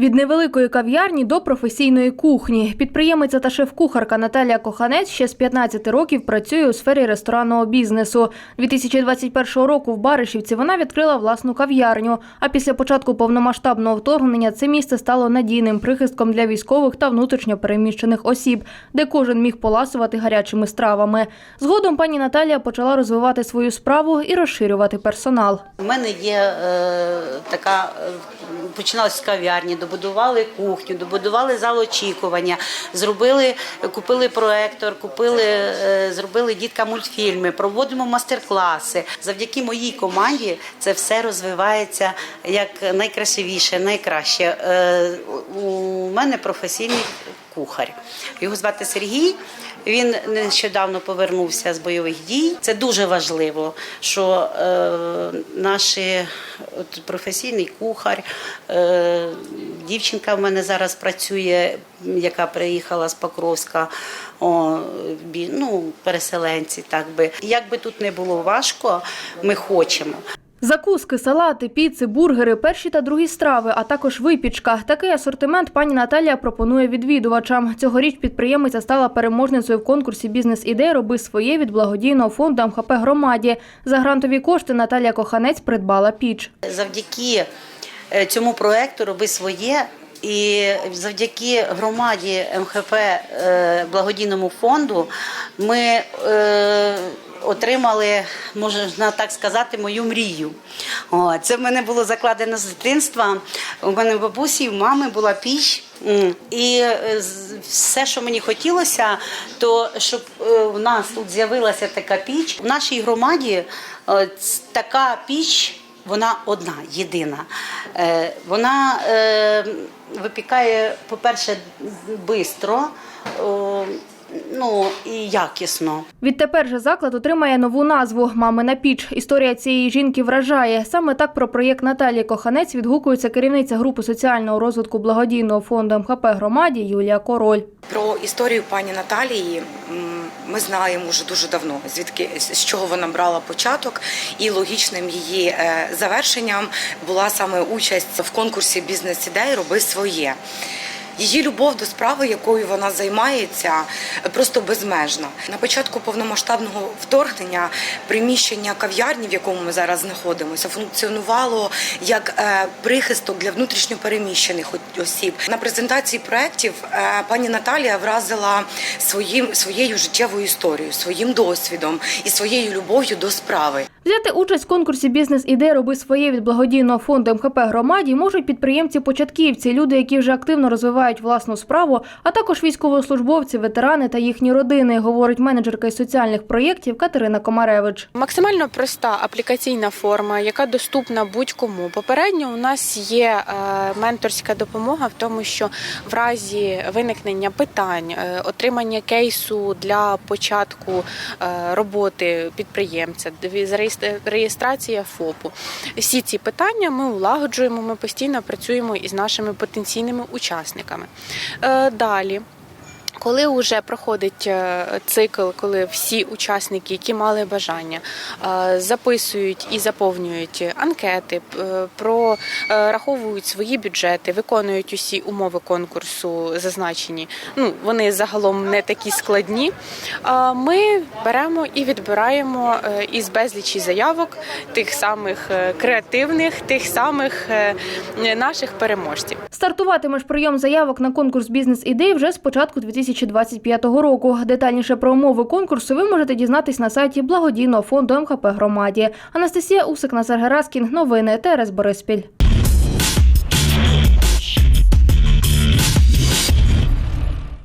Від невеликої кав'ярні до професійної кухні. Підприємиця та шеф-кухарка Наталія Коханець ще з 15 років працює у сфері ресторанного бізнесу. 2021 року в Баришівці вона відкрила власну кав'ярню. А після початку повномасштабного вторгнення це місце стало надійним прихистком для військових та внутрішньо переміщених осіб, де кожен міг поласувати гарячими стравами. Згодом пані Наталія почала розвивати свою справу і розширювати персонал. У мене є е, така, починалось з кав'ярні, добудували кухню, добудували зал очікування, зробили, купили проектор, купили, е, зробили діткам мультфільми, проводимо мастер-класи. Завдяки моїй команді це все розвивається як найкрасивіше, найкраще. Е, у мене професійний кухар. Його звати Сергій. Він нещодавно повернувся з бойових дій. Це дуже важливо, що е, наші от, професійний кухар, е, дівчинка в мене зараз працює, яка приїхала з Покровська. О, ну, переселенці, так би. Як би тут не було важко, ми хочемо. Закуски, салати, піци, бургери, перші та другі страви, а також випічка. Такий асортимент пані Наталія пропонує відвідувачам. Цьогоріч підприємиця стала переможницею в конкурсі бізнес-ідей Роби своє від благодійного фонду МХП громаді. За грантові кошти Наталія Коханець придбала піч. Завдяки е, цьому проекту роби своє. І завдяки громаді МХП е, благодійному фонду ми е, отримали, можна так сказати, мою мрію. О, це в мене було закладено з дитинства. У мене в бабусі, в мами була піч. І е, все, що мені хотілося, то щоб е, в нас тут з'явилася така піч. В нашій громаді е, така піч. Вона одна, єдина. Е, Вона е, випікає, по-перше, швидко, ну і якісно. Відтепер же заклад отримає нову назву Мамина піч. Історія цієї жінки вражає. Саме так про проєкт Наталії Коханець відгукується керівниця групи соціального розвитку благодійного фонду МХП громаді Юлія Король. Про історію пані Наталії ми знаємо вже дуже давно, звідки з чого вона брала початок, і логічним її е, завершенням була саме участь в конкурсі бізнес-ідей Роби своє. Її любов до справи, якою вона займається, просто безмежна. На початку повномасштабного вторгнення приміщення кав'ярні, в якому ми зараз знаходимося, функціонувало як е, прихисток для внутрішньопереміщених осіб. На презентації проєктів е, пані Наталія вразила своїм своєю життєвою історією, своїм досвідом і своєю любов'ю до справи. Взяти участь в конкурсі бізнес-ідей роби своє від благодійного фонду МХП громаді можуть підприємці-початківці, люди, які вже активно розвивають власну справу, а також військовослужбовці, ветерани та їхні родини, говорить менеджерка із соціальних проєктів Катерина Комаревич. Максимально проста аплікаційна форма, яка доступна будь-кому. Попередньо у нас є е, менторська допомога в тому, що в разі виникнення питань, е, отримання кейсу для початку е, роботи підприємця, реєстрація ФОПу. Всі ці питання ми улагоджуємо. Ми постійно працюємо із нашими потенційними учасниками. Е, Далі. Коли вже проходить е, цикл, коли всі учасники, які мали бажання, е, записують і заповнюють анкети, е, прораховують свої бюджети, виконують усі умови конкурсу, зазначені. Ну вони загалом не такі складні. Ми беремо і відбираємо із безлічі заявок тих самих креативних, тих самих наших переможців. Стартуватиме ж прийом заявок на конкурс бізнес-ідей вже з початку 2025 року. Детальніше про умови конкурсу ви можете дізнатись на сайті благодійного фонду МХП громаді. Анастасія Усик, Назар Гераскін. Новини ТРС Бориспіль.